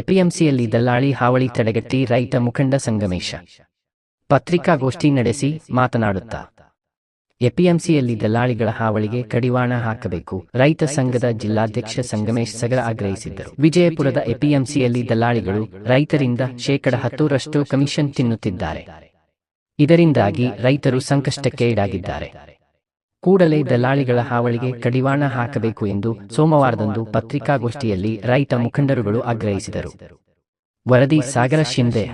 ಎಪಿಎಂಸಿಯಲ್ಲಿ ದಲ್ಲಾಳಿ ಹಾವಳಿ ತಡೆಗಟ್ಟಿ ರೈತ ಮುಖಂಡ ಸಂಗಮೇಶ. ಪತ್ರಿಕಾಗೋಷ್ಠಿ ನಡೆಸಿ ಮಾತನಾಡುತ್ತಾ. ಎಪಿಎಂಸಿಯಲ್ಲಿ ದಲ್ಲಾಳಿಗಳ ಹಾವಳಿಗೆ ಕಡಿವಾಣ ಹಾಕಬೇಕು, ರೈತ ಸಂಘದ ಜಿಲ್ಲಾಧ್ಯಕ್ಷ ಸಂಗಮೇಶ್ ಸಗರ ಆಗ್ರಹಿಸಿದ್ದರು. ವಿಜಯಪುರದ ಎಪಿಎಂಸಿಯಲ್ಲಿ ದಲ್ಲಾಳಿಗಳು ರೈತರಿಂದ ಶೇಕಡ ಹತ್ತರಷ್ಟು ಕಮಿಷನ್ ತಿನ್ನುತ್ತಿದ್ದಾರೆ. ಇದರಿಂದಾಗಿ ರೈತರು ಸಂಕಷ್ಟಕ್ಕೆ ಈಡಾಗಿದ್ದಾರೆ ಕೂಡಲೇ ದಲ್ಲಾಳಿಗಳ ಹಾವಳಿಗೆ ಕಡಿವಾಣ ಹಾಕಬೇಕು ಎಂದು ಸೋಮವಾರದಂದು ಪತ್ರಿಕಾಗೋಷ್ಠಿಯಲ್ಲಿ ರೈತ ಮುಖಂಡರುಗಳು ಆಗ್ರಹಿಸಿದರು. ವರದಿ ಸಾಗರ ಶಿಂದೆ.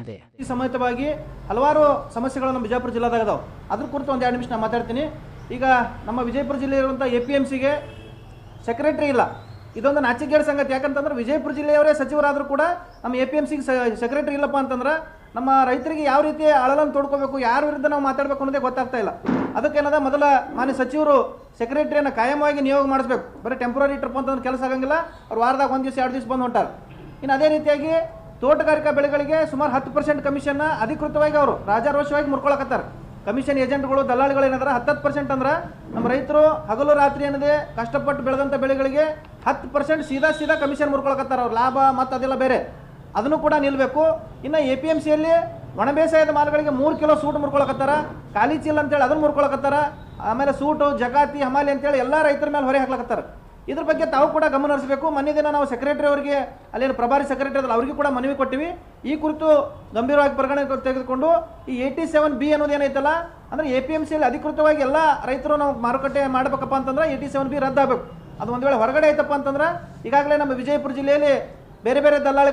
ಸಮೇತವಾಗಿ ಹಲವಾರು ಸಮಸ್ಯೆಗಳು ನಮ್ಮ ಬಿಜಾಪುರ ಜಿಲ್ಲಾದಾಗ ಅದಾವೆ ಅದ್ರ ಕುರಿತು ಒಂದು ಎರಡು ನಿಮಿಷ ನಾನು ಮಾತಾಡ್ತೀನಿ. ಈಗ ನಮ್ಮ ವಿಜಯಪುರ ಜಿಲ್ಲೆ ಇರುವಂಥ ಎ ಪಿ ಎಂ ಸಿಗೆ ಸೆಕ್ರೆಟರಿ ಇಲ್ಲ. ಇದೊಂದು ನಾಚಿಕೆಗೇಡು ಸಂಗತಿ. ಯಾಕಂತಂದ್ರೆ ವಿಜಯಪುರ ಜಿಲ್ಲೆಯವರೇ ಸಚಿವರಾದರೂ ಕೂಡ ನಮ್ಮ ಎ ಪಿ ಎಂ ಸಿಗೆ ಸೆಕ್ರೆಟರಿ ಇಲ್ಲಪ್ಪ ಅಂತಂದ್ರೆ ನಮ್ಮ ರೈತರಿಗೆ ಯಾವ ರೀತಿ ಅಳಲನ್ನು ತೋಡ್ಕೋಬೇಕು, ಯಾರ ವಿರುದ್ಧ ನಾವು ಮಾತಾಡಬೇಕು ಅನ್ನೋದೇ ಗೊತ್ತಾಗ್ತಾ ಇಲ್ಲ. ಅದಕ್ಕೇನದ ಮೊದಲ ಮಾನ್ಯ ಸಚಿವರು ಸೆಕ್ರೆಟರಿಯನ್ನು ಕಾಯಮವಾಗಿ ನಿಯೋಗ ಮಾಡಿಸ್ಬೇಕು. ಬರೀ ಟೆಂಪ್ರರಿ ಟ್ರಿಪ್ ಅಂತಂದ್ರೆ ಕೆಲಸ ಆಗಂಗಿಲ್ಲ, ಅವ್ರು ವಾರದಾಗ ಒಂದು ದಿವಸ, ಎರಡು ದಿವಸ ಬಂದು ಹೊಂಟಾರೆ. ಇನ್ನು ಅದೇ ರೀತಿಯಾಗಿ ತೋಟಗಾರಿಕಾ ಬೆಳೆಗಳಿಗೆ ಸುಮಾರು ಹತ್ತು ಪರ್ಸೆಂಟ್ ಕಮಿಷನ್ನ ಅಧಿಕೃತವಾಗಿ ಅವರು ರಾಜಾರೋಷವಾಗಿ ಮುರ್ಕೊಳಕತ್ತಾರೆ. ಕಮಿಷನ್ ಏಜೆಂಟ್ಗಳು ದಲ್ಲಾಳಿಗಳು ಏನಾದ್ರೆ ಹತ್ತತ್ತು ಪರ್ಸೆಂಟ್ ಅಂದ್ರೆ ನಮ್ಮ ರೈತರು ಹಗಲು ರಾತ್ರಿ ಏನದೆ, ಕಷ್ಟಪಟ್ಟು ಬೆಳೆದಂಥ ಬೆಳೆಗಳಿಗೆ ಹತ್ತು ಪರ್ಸೆಂಟ್ ಸೀದಾ ಸೀದಾ ಕಮಿಷನ್ ಮುರ್ಕೊಳಕತ್ತಾರೆ. ಅವ್ರು ಲಾಭ ಮತ್ತು ಅದೆಲ್ಲ ಬೇರೆ. ಅದನ್ನು ಕೂಡ ನಿಲ್ಲಬೇಕು ಇನ್ನು ಎ ಪಿ ಎಂ ಸಿಯಲ್ಲಿ ಒಣ ಬೇಸಾಯದ ಮಾಲುಗಳಿಗೆ ಮೂರು ಕಿಲೋ ಸೂಟ್ ಮುರ್ಕೊಳಕತ್ತಾರ, ಖಾಲಿ ಚೀಲ ಅಂತೇಳಿ ಅದನ್ನು ಮುರ್ಕೊಳಕತ್ತಾರ, ಆಮೇಲೆ ಸೂಟು, ಜಗಾತಿ, ಹಮಾಲಿ ಅಂತೇಳಿ ಎಲ್ಲ ರೈತರ ಮೇಲೆ ಹೊರೆ ಹಾಕ್ಲಕತ್ತಾರ. ಇದ್ರ ಬಗ್ಗೆ ತಾವು ಕೂಡ ಗಮನ ಹರಿಸಬೇಕು. ಮೊನ್ನೆ ದಿನ ನಾವು ಸೆಕ್ರೆಟರಿ ಅವರಿಗೆ, ಅಲ್ಲಿನ ಪ್ರಭಾರಿ ಸೆಕ್ರೆಟರಿ ಅದಲ್ಲ, ಅವರಿಗೆ ಕೂಡ ಮನವಿ ಕೊಟ್ಟಿವಿ. ಈ ಕುರಿತು ಗಂಭೀರವಾಗಿ ಪರಿಗಣನೆ ತೆಗೆದುಕೊಂಡು ಈ ಏಯ್ಟಿ ಸೆವೆನ್ ಬಿ ಅನ್ನೋದು ಏನೈತಲ್ಲ, ಅಂದ್ರೆ ಎ ಪಿ ಎಂ ಸಿಯಲ್ಲಿ ಅಧಿಕೃತವಾಗಿ ಎಲ್ಲ ರೈತರು ನಾವು ಮಾರುಕಟ್ಟೆ ಮಾಡಬೇಕಪ್ಪ ಅಂತಂದ್ರೆ ಏಯ್ಟಿ ಸೆವೆನ್ ಬಿ ರದ್ದಾಗಬೇಕು. ಅದು ಒಂದು ವೇಳೆ ಹೊರಗಡೆ ಐತಪ್ಪ ಅಂತಂದ್ರೆ, ಈಗಾಗಲೇ ನಮ್ಮ ವಿಜಯಪುರ ಜಿಲ್ಲೆಯಲ್ಲಿ ಬೇರೆ ಬೇರೆ ದಲ್ಲಾಳಿಗಳು